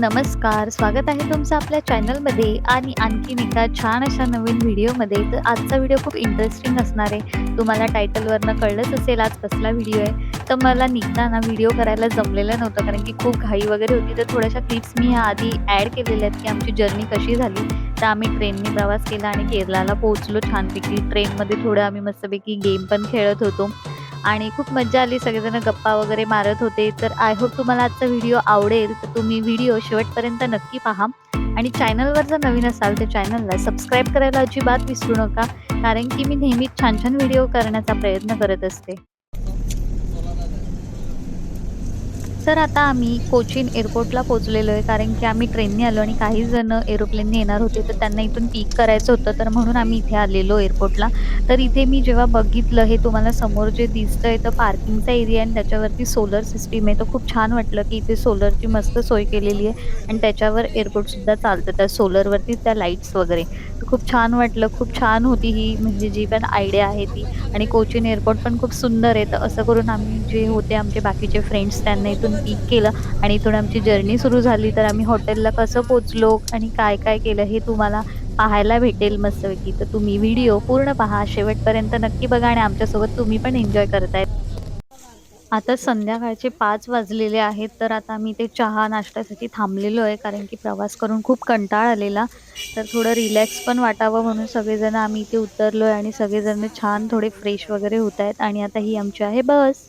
नमस्कार स्वागत आहे तुमचं आपल्या चॅनलमध्ये. आणि आणखीन एका छान अशा नवीन व्हिडिओमध्ये तर आजचा व्हिडिओ खूप इंटरेस्टिंग असणार आहे. तुम्हाला टायटलवरनं कळलंच असेल आज कसला व्हिडिओ आहे. तर मला निघताना व्हिडिओ करायला जमलेलं नव्हतं कारण की खूप घाई वगैरे होती. तर थोड्याशा क्लिप्स मी ह्या आधी ॲड केलेल्या आहेत की आमची जर्नी कशी झाली. तर आम्ही ट्रेनने प्रवास केला आणि केरलाला पोहोचलो छानपैकी. ट्रेनमध्ये थोडं आम्ही मस्तपैकी गेम पण खेळत होतो. आणि खूप मज्जा आली. सगळेजण गप्पा वगैरे मारत होते. तर आय होप तुम्हाला आजचा व्हिडिओ आवडेल. तर तुम्ही व्हिडिओ शेवटपर्यंत नक्की पहा. आणि चॅनलवर जर नवीन असाल तर चॅनलला सबस्क्राईब करायला अजिबात विसरू नका. कारण की मी नेहमीच छान छान व्हिडिओ करण्याचा प्रयत्न करत असते. तर आता आम्ही कोचीन एअरपोर्टला पोहोचलेलो आहे कारण की आम्ही ट्रेनने आलो आणि काही जण एरोप्लेनने येणार होते तर त्यांना इथून पिक करायचं होतं तर म्हणून आम्ही इथे आलेलो एअरपोर्टला तर इथे मी जेव्हा बघितलं हे तुम्हाला समोर जे दिसतंय तर पार्किंगचा एरिया आणि त्याच्यावरती सोलर सिस्टीम आहे. तर खूप छान वाटलं की इथे सोलरची मस्त सोय केलेली आहे आणि त्याच्यावर एअरपोर्टसुद्धा चालतं त्या सोलरवरती त्या लाईट्स वगैरे. तर खूप छान वाटलं खूप छान होती ही म्हणजे जी पण आयडिया आहे ती. आणि कोचीन एअरपोर्ट पण खूप सुंदर आहे तर असं करून आम्ही जे होते आमचे बाकीचे फ्रेंड्स त्यांना इथून पिक केलं आणि इथून आमची जर्नी सुरू झाली. तर आम्ही हॉटेलला कसं पोचलो आणि काय काय केलं हे तुम्हाला पाहायला भेटेल मस्तपैकी. तर तुम्ही व्हिडिओ पूर्ण पहा. शेवटपर्यंत नक्की बघा आणि आमच्यासोबत तुम्ही पण एन्जॉय करताय. आता संध्याकाळचे पाच वाजलेले आहेत. तर आता आम्ही ते चहा नाश्त्यासाठी थांबलेलो आहे कारण की प्रवास करून खूप कंटाळ आलेला. तर थोडं रिलॅक्स पण वाटावं म्हणून सगळेजण आम्ही इथे उतरलो आहे आणि सगळेजण छान थोडे फ्रेश वगैरे होत आहेत. आणि आता ही आमची आहे बस.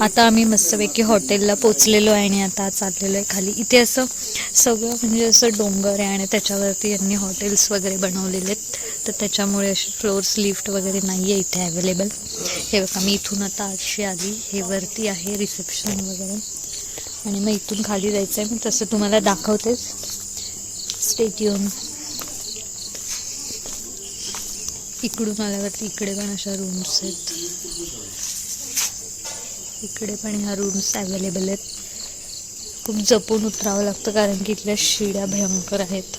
आता आम्ही मस्तपैकी हॉटेलला पोचलेलो आहे आणि आता चाललेलो आहे खाली. इथे असं सगळं म्हणजे असं डोंगर आहे आणि त्याच्यावरती यांनी हॉटेल्स वगैरे बनवलेले आहेत. तर त्याच्यामुळे असे फ्लोअर्स लिफ्ट वगैरे नाही आहे इथे अवेलेबल. हे बघा मी इथून आता आठशे आली हे वरती आहे रिसेप्शन वगैरे. आणि मग इथून खाली जायचं आहे. मी तसं तुम्हाला दाखवतेच. स्टेट इकडून आल्यावरती इकडे पण अशा रूम्स आहेत. इकडे पण ह्या रूम्स अवेलेबल आहेत. खूप जपून उतरावं लागतं कारण की इथल्या शिड्या भयंकर आहेत.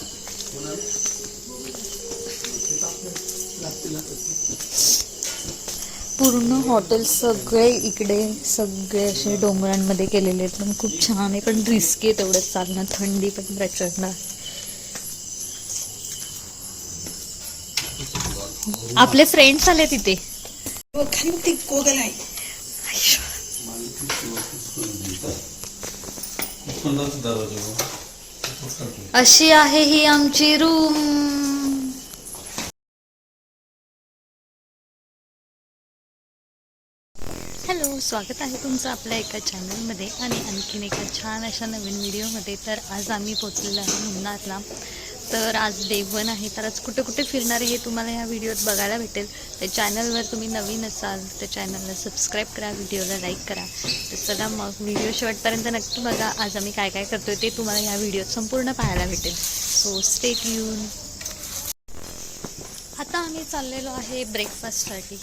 पूर्ण हॉटेल सगळे इकडे सगळे असे डोंगरांमध्ये केलेले आहेत. पण खूप छान आहे. पण रिस्की आहे तेवढंच चालणं. थंडी पण प्रचंड आहे. आपले फ्रेंड्स आले तिथे. अशी आहे ही आमची रूम. हॅलो स्वागत आहे तुमचं आपल्या एका चॅनलमध्ये आणि आणखीन एका छान अशा नवीन व्हिडिओमध्ये तर आज आम्ही पोचलेलो आहे मुन्नारला तर आज देवण आहे. तर आज कुठे कुठे फिरणार आहे हे तुम्हाला ह्या व्हिडिओत बघायला भेटेल. तर चॅनलवर तुम्ही नवीन असाल तर चॅनलला सबस्क्राईब करा व्हिडिओला लाईक करा. तर चला मग व्हिडिओ शेवटपर्यंत नक्की बघा. आज आम्ही काय काय करतोय ते तुम्हाला ह्या व्हिडिओत संपूर्ण पाहायला भेटेल. सो स्टेट येऊन आता आम्ही चाललेलो आहे ब्रेकफास्टसाठी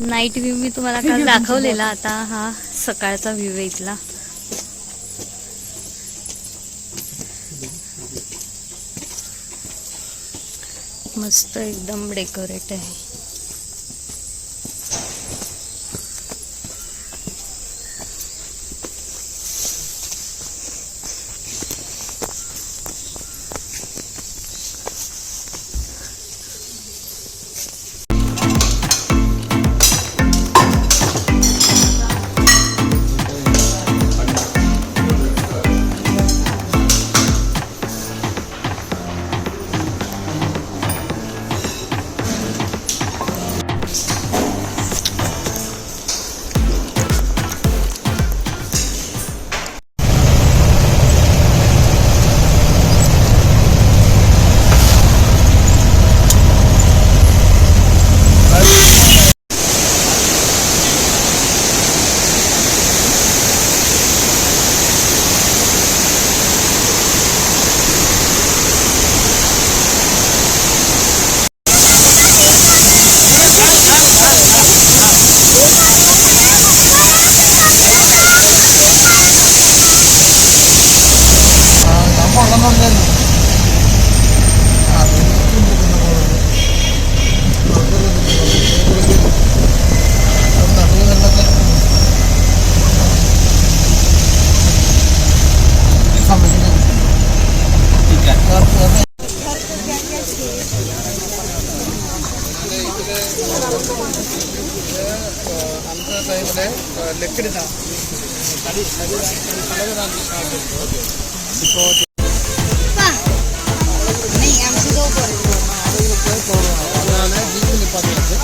नाईट व्ह्यू मी तुम्हाला काल दाखवलेला आता. हा सकाळचा व्ह्यू आहे इथला. मस्त एकदम डेकोरेट आहे. அந்த டைமில் லெக்கடி தான் தடி தலை தான் இப்போ போடுவாங்க அதனால் வீட்டில் பார்த்துட்டு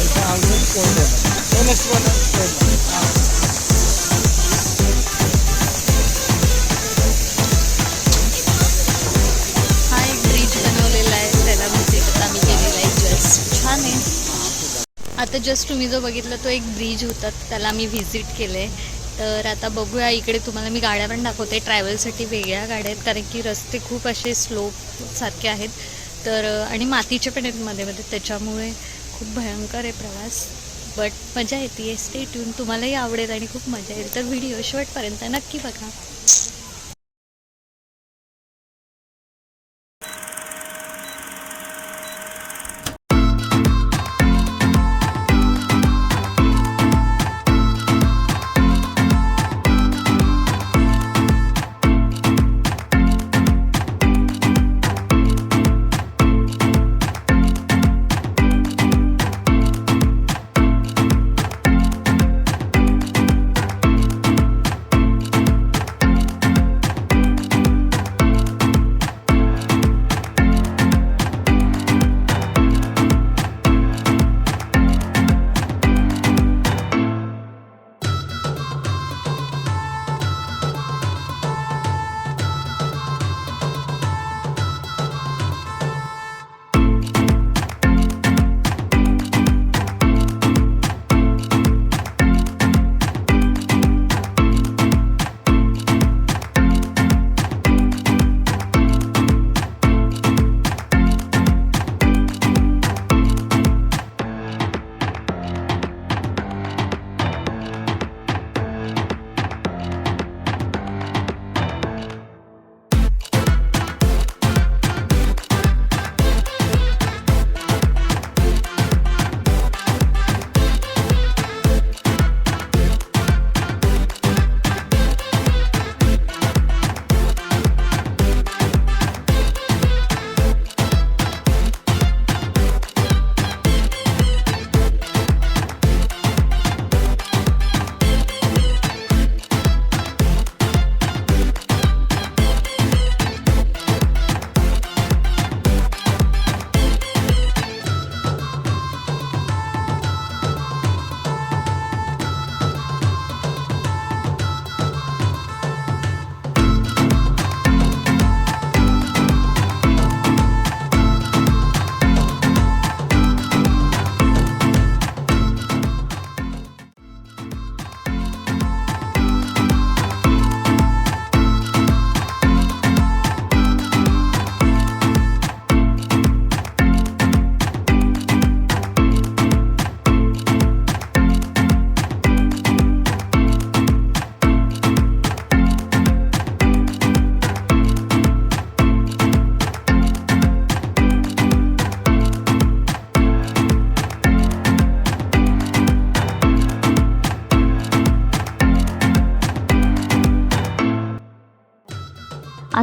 இப்போ அங்கே போயிட்டு நெக்ஸ்ட் பண்ண आता जस्ट तुम्ही जो बघितला तो एक ब्रिज होता त्याला मी व्हिजिट केले तर आता बघूया इकडे तुम्हाला मी गाड्या पण दाखवते. ट्रॅव्हलसाठी वेगळ्या गाड्या आहेत कारण की रस्ते खूप असे स्लोप सारखे आहेत. तर आणि मातीचे पण आहेत मध्ये मध्ये त्याच्यामुळे खूप भयंकर आहे प्रवास. बट मजा येते स्टे ट्यून तुम्हालाही आवडेल आणि खूप मजा येईल. तर व्हिडिओ शेवटपर्यंत नक्की बघा.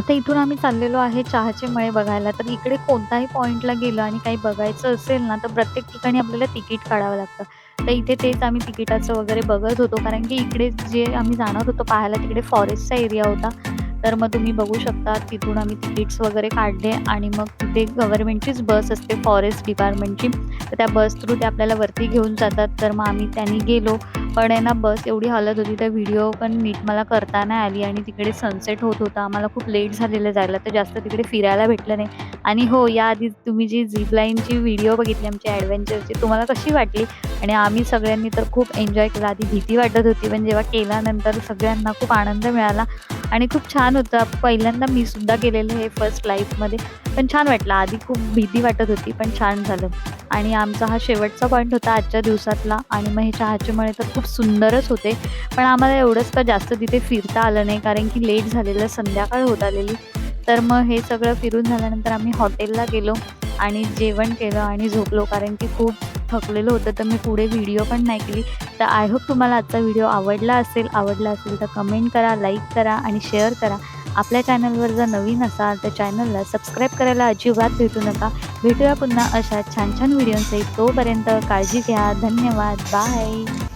आता इथून आम्ही चाललेलो आहे चहाचे मळे बघायला. तर इकडे कोणताही पॉईंटला गेलो आणि काही बघायचं असेल ना तर प्रत्येक ठिकाणी आपल्याला तिकीट काढावं लागतं. तर इथे तेच आम्ही तिकिटाचं वगैरे बघत होतो. कारण की इकडे जे आम्ही जाणार होतो पाहायला तिकडे फॉरेस्टचा एरिया होता. तर मग तुम्ही बघू शकता तिथून आम्ही तिकीट्स वगैरे काढले आणि मग तिथे गव्हर्नमेंटचीच बस असते फॉरेस्ट डिपार्टमेंटची तर त्या बस थ्रू ते आपल्याला वरती घेऊन जातात. तर मग आम्ही त्यांनी गेलो. पण आहे ना बस एवढी हालत होती. तर व्हिडिओ पण नीट मला करता नाही आली आणि तिकडे सनसेट होत होता. आम्हाला खूप लेट झालेलं जायला. तर जास्त तिकडे फिरायला भेटलं नाही. आणि हो याआधी तुम्ही जी झीप लाईनची व्हिडिओ बघितली आमची ॲडव्हेंचरची तुम्हाला कशी वाटली? आणि आम्ही सगळ्यांनी तर खूप एन्जॉय केला. आधी भीती वाटत होती पण जेव्हा केल्यानंतर सगळ्यांना खूप आनंद मिळाला. आणि खूप छान होतं. पहिल्यांदा मी सुद्धा केलेलं हे फर्स्ट लाईफमध्ये पण छान वाटलं. आधी खूप भीती वाटत होती पण छान झालं. आणि आमचा हा शेवटचा पॉईंट होता आजच्या दिवसातला. आणि मग हे चहाचे मळे तर खूप सुंदरच होते. पण आम्हाला एवढंच का जास्त तिथे फिरता आलं नाही कारण की लेट झालेलं संध्याकाळ होत आलेली. तर मग हे सगळं फिरून झाल्यानंतर आम्ही हॉटेलला गेलो आणि जेवण केलं आणि झोपलो. कारण की खूप थकलेलं होतं तर मी पुढे व्हिडिओ पण नाही केली. तर आय होप तुम्हाला आजचा व्हिडिओ आवडला असेल. आवडला असेल तर कमेंट करा लाईक करा आणि शेअर करा. आपल्या चॅनलवर जर नवीन असाल तर चॅनलला सबस्क्राईब करायला अजिबात भेटू नका. भेटूया पुन्हा अशा छान छान व्हिडिओसहित. तोपर्यंत काळजी घ्या. धन्यवाद. बाय